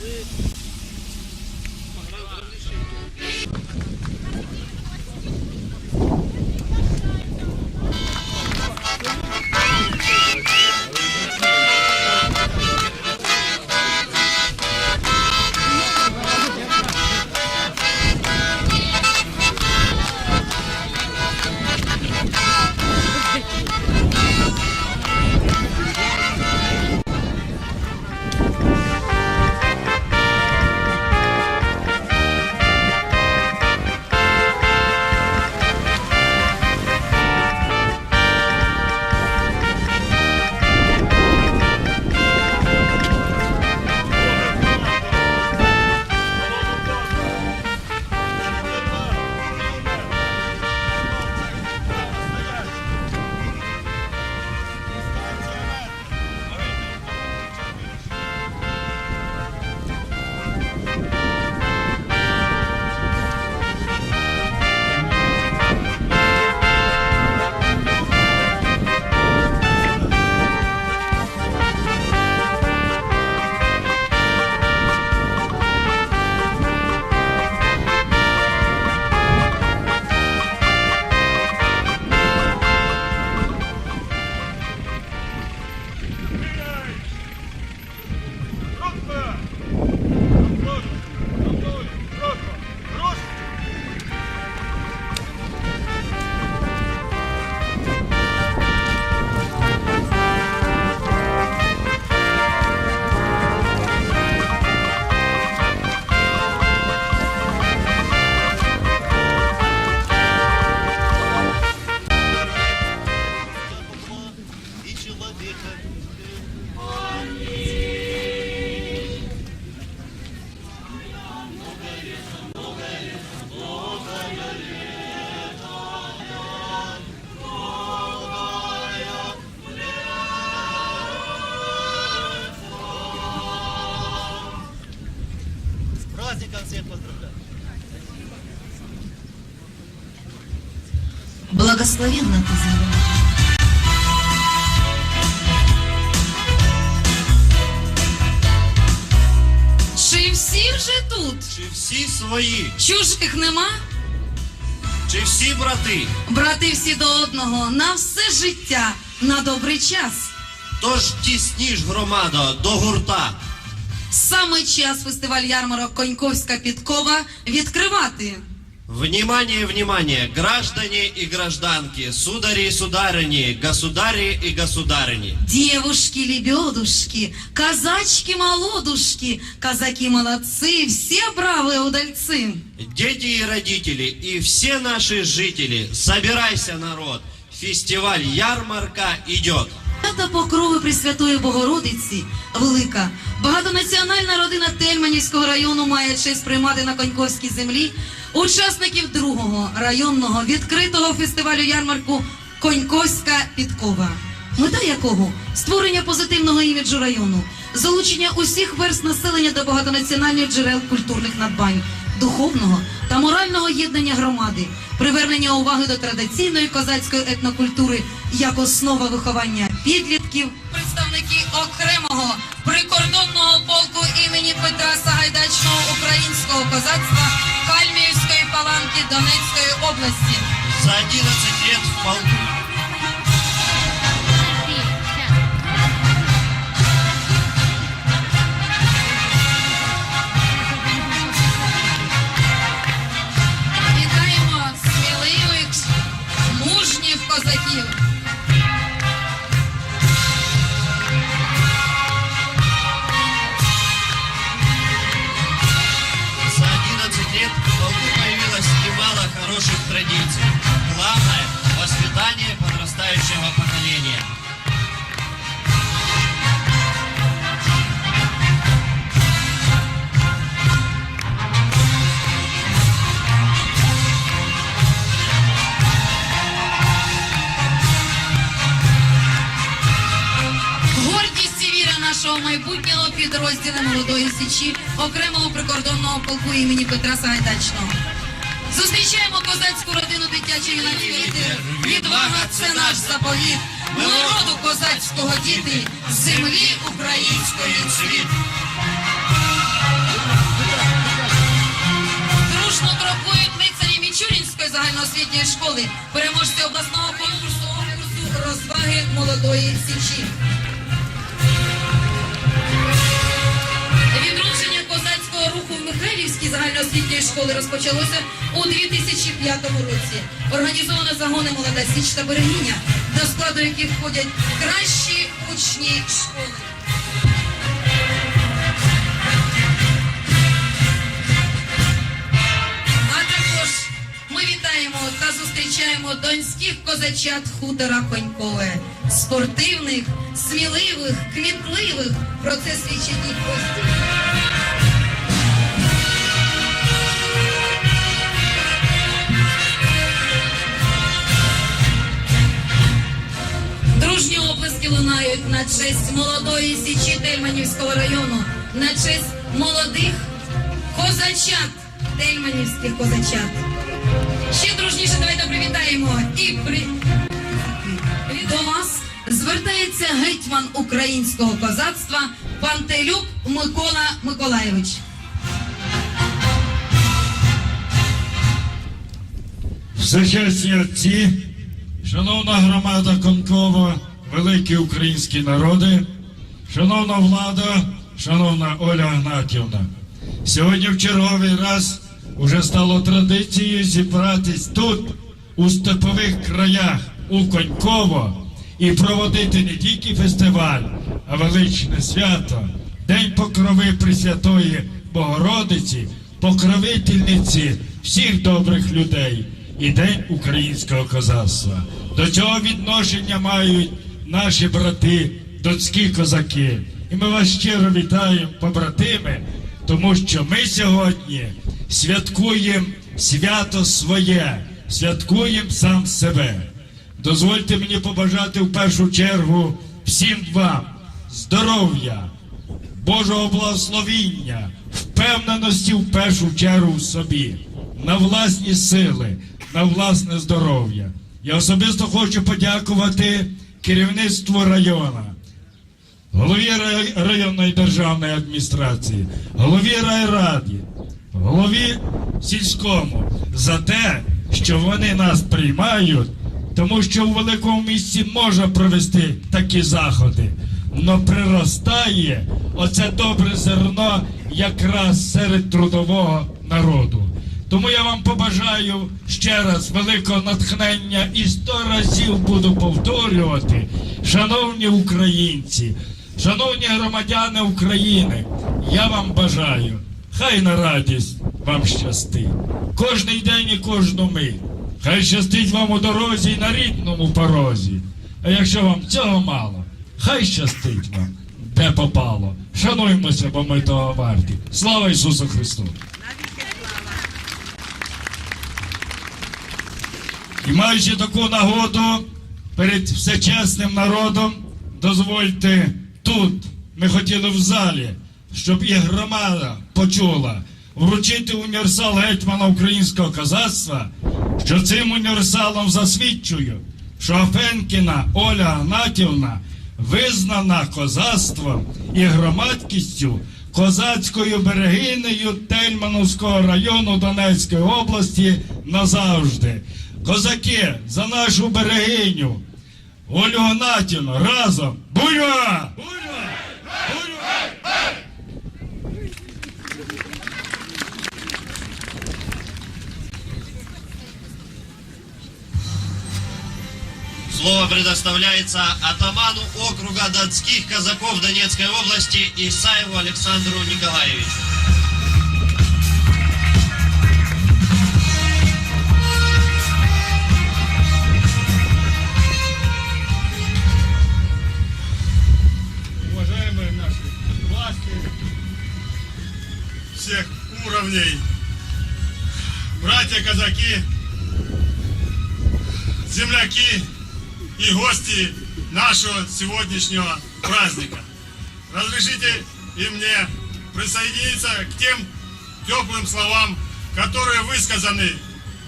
Sweet. Благословенна ти земля. Чи всі вже тут? Чи всі свої, Чужих нема? чи всі брати, Брати всі до одного на все життя, на добрий час. тож тісніш громада до гурта. Саме час фестиваль ярмарок Коньковська підкова відкривати. Внимание, внимание, граждане и гражданки, судари и сударыни, государи и государыни. Девушки, лебедушки, казачки, молодушки, казаки молодцы, все бравые удальцы. Дети и родители, и все наши жители, собирайся, народ, фестиваль ярмарка идет. Свята покрови Пресвятої Богородиці велика. Багатонаціональна родина Тельманівського району має честь приймати на Коньковській землі учасників другого районного відкритого фестивалю ярмарку Коньковська підкова. Мета якого? Створення позитивного іміджу району, залучення усіх верст населення до багатонаціональних джерел культурних надбань, духовного та морального єднання громади, привернення уваги до традиційної козацької етнокультури як основа виховання підлітків, представники окремого прикордонного полку імені Петра Сагайдачного українського козацтва Кальміївської паланки Донецької області. За 11 лет в полку. Підрозділу молодої січі окремого прикордонного полку імені Петра Сагайдачного. Зустрічаємо козацьку родину дитячої юнацької літери. Відвага це наш заповіт. Ми роду козацького діти, землі української цвіт. Дружно крокують лицарі Мічурінської загальноосвітньої школи, переможці обласного конкурсу розваги молодої січі. Михайлівській загальноосвітньої школи розпочалося у 2005 році. Організовано загони Молода Січ та Берегиня, до складу яких входять кращі учні школи. А також ми вітаємо та зустрічаємо донських козачат хутора Конькове. Спортивних, сміливих, кмітливих. Про це свідчить їх гості. Лунають на честь молодої січі Тельманівського району, на честь молодих козачат, тельманівських козачат. Ще дружніше давайте привітаємо і при... до вас звертається гетьман українського козацтва Пантелюк Микола Миколаєвич. Всечесні отці, шановна громада Конкова, великі українські народи, шановна влада, шановна Оля Гнатівна. Сьогодні в черговий раз уже стало традицією зібратись тут, у степових краях, у Коньково, і проводити не тільки фестиваль, а величне свято, День покрови Пресвятої Богородиці, покровительниці всіх добрих людей і День українського козацтва. До цього відношення мають наші брати, донські козаки. І ми вас щиро вітаємо, побратими, тому що ми сьогодні святкуємо свято своє, святкуємо сам себе. Дозвольте мені побажати в першу чергу всім вам здоров'я, Божого благословіння, впевненості в першу чергу в собі, на власні сили, на власне здоров'я. Я особисто хочу подякувати керівництву району, голові районної державної адміністрації, голові райраді, голові сільському за те, що вони нас приймають, тому що у великому місті можна провести такі заходи. Но приростає оце добре зерно якраз серед трудового народу. Тому я вам побажаю ще раз великого натхнення і сто разів буду повторювати, шановні українці, шановні громадяни України, я вам бажаю, хай на радість вам щастить. Кожний день і кожну мить. Хай щастить вам у дорозі і на рідному порозі. А якщо вам цього мало, хай щастить вам, де попало. Шануймося, бо ми того варті. Слава Ісусу Христу! І маючи таку нагоду перед всечесним народом, дозвольте тут, ми хотіли в залі, щоб і громада почула, вручити універсал гетьмана українського козацтва, що цим універсалом засвідчую, що Афенкіна Оля Гнатівна визнана козацтвом і громадськістю козацькою берегинею Тельмановського району Донецької області назавжди. Козаки за нашу берегиню. Олю Гнатівну разом. Буйва! Буйва! Буйва! Слово предоставляется атаману округа донских казаков Донецкой области Исаеву Александру Николаевичу. Уровней, братья казаки, земляки и гости нашего сегодняшнего праздника. Разрешите и мне присоединиться к тем теплым словам, которые высказаны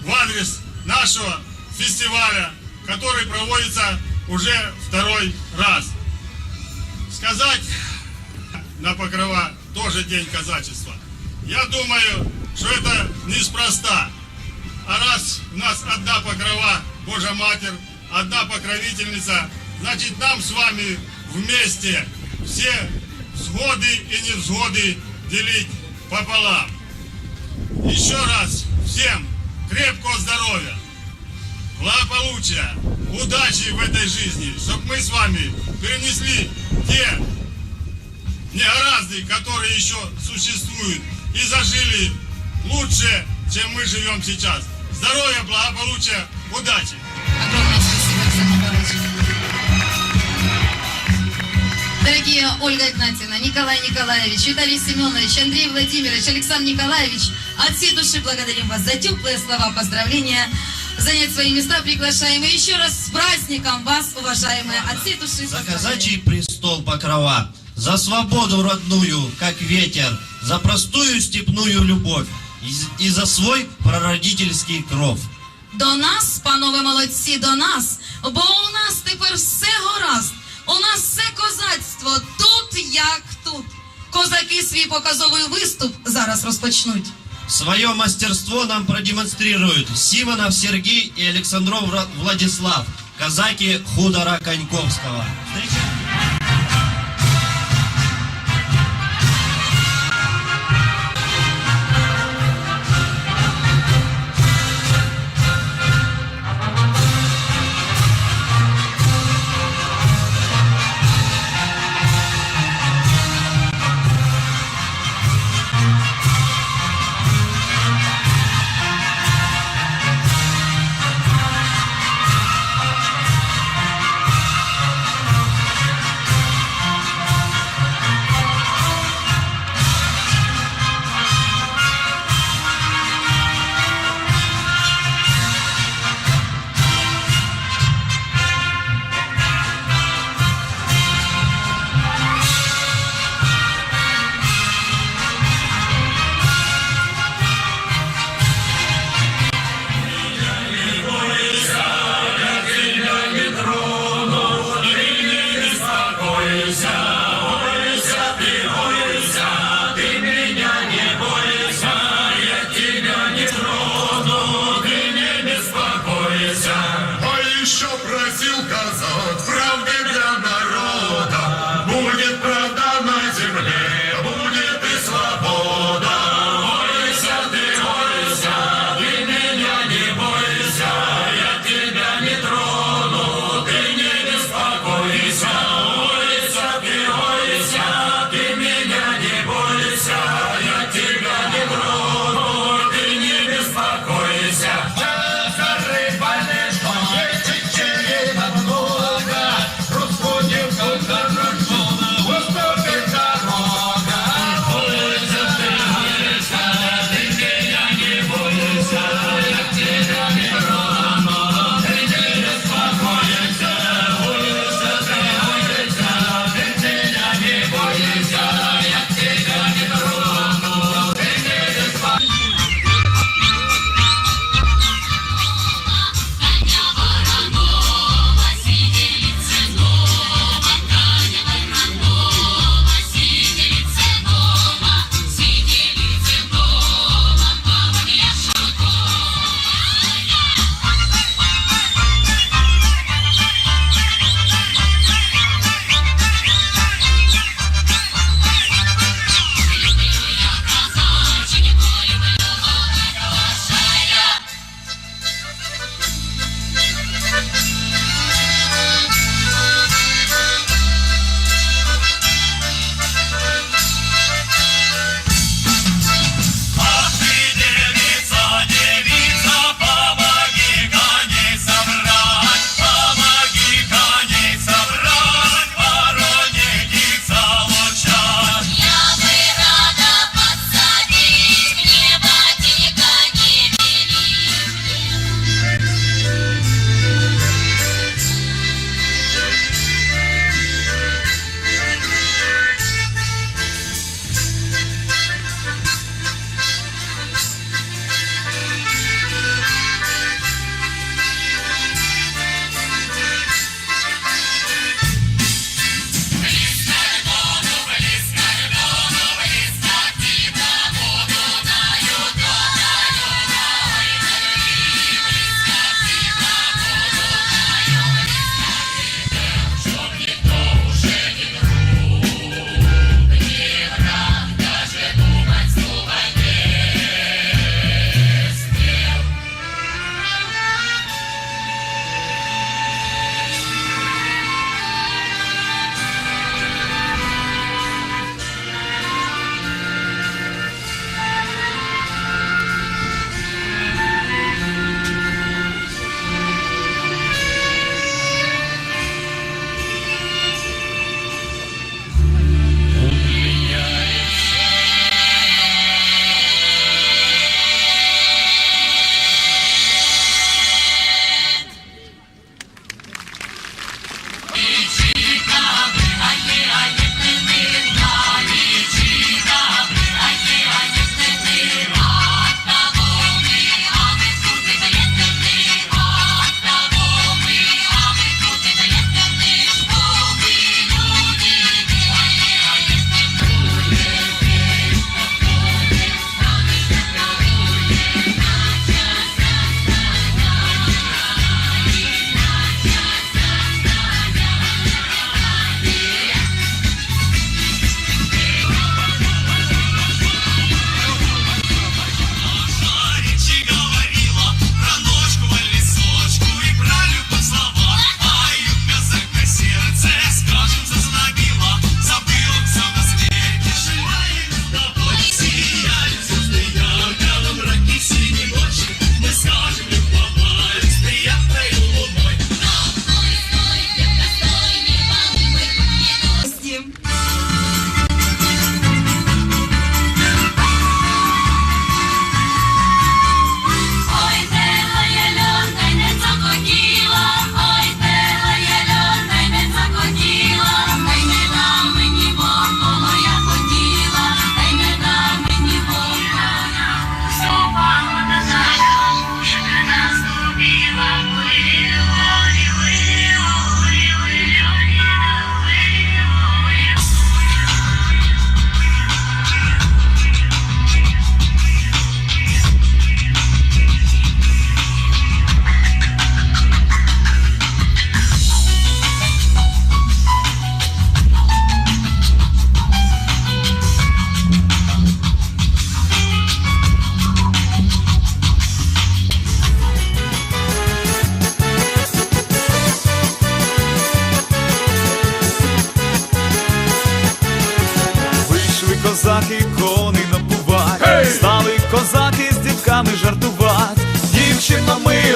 в адрес нашего фестиваля, который проводится уже второй раз. Сказать на Покрова тоже День казачества. Я думаю, что это неспроста. А раз у нас одна Покрова, Божья Матерь, одна покровительница, значит нам с вами вместе все взгоды и невзгоды делить пополам. Еще раз всем крепкого здоровья, благополучия, удачи в этой жизни, чтобы мы с вами перенесли те негаразды, которые еще существуют, и зажили лучше, чем мы живем сейчас. Здоровья, благополучия, удачи! Огромное спасибо, Александр Николаевич. Дорогие Ольга Игнатьевна, Николай Николаевич, Виталий Семенович, Андрей Владимирович, Александр Николаевич, от всей души благодарим вас за теплые слова поздравления. Занять свои места приглашаем. И еще раз с праздником вас, уважаемые, от всей души За казачий престол покрова, за свободу родную, как ветер, за простую степную любовь и, за свой прародительский кров. До нас, панове молодці, до нас, бо у нас тепер все гаразд. У нас все козацтво тут як тут. Козаки свій показовий виступ зараз розпочнуть. Свое мастерство нам продемонстрируют Симонов Сергей и Александров Ра- Владислав, казаки худора Коньковского. Встречаем. Вилка завод, правда.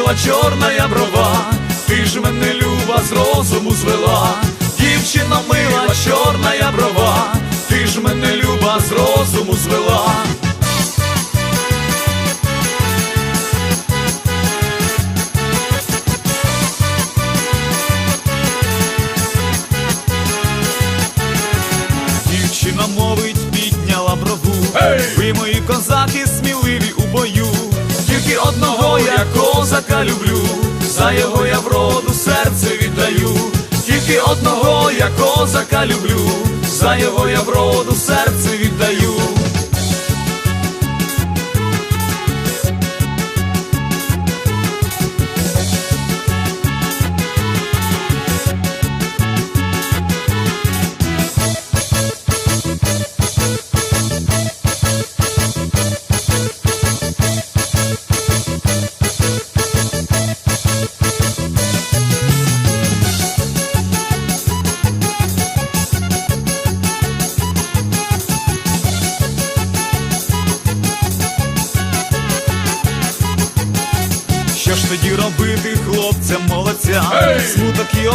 Мила, чорна я брова, ти ж мене люба з розуму звела, дівчина мила, чорна я брова, ти ж мене люба з розуму звела. Дівчина мовить, підняла брову. Ви мої козаки. Тільки одного я козака люблю, за його я вроду серце віддаю. Тільки одного я козака люблю, за його я вроду серце віддаю.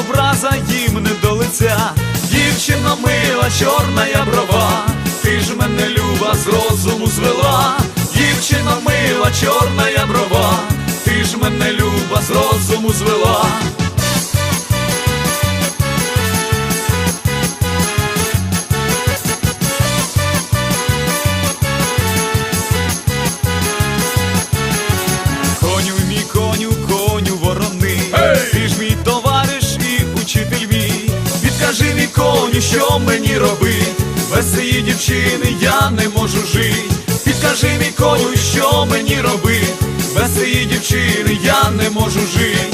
Образа їм не до лиця. Дівчина мила, чорна я брова, ти ж мене люба з розуму звела. Дівчина мила, чорна я брова, ти ж мене люба з розуму звела. Мій що мені робить, без цієї дівчини я не можу жити. Підкажи коню, що мені робить, без цієї дівчини я не можу жити.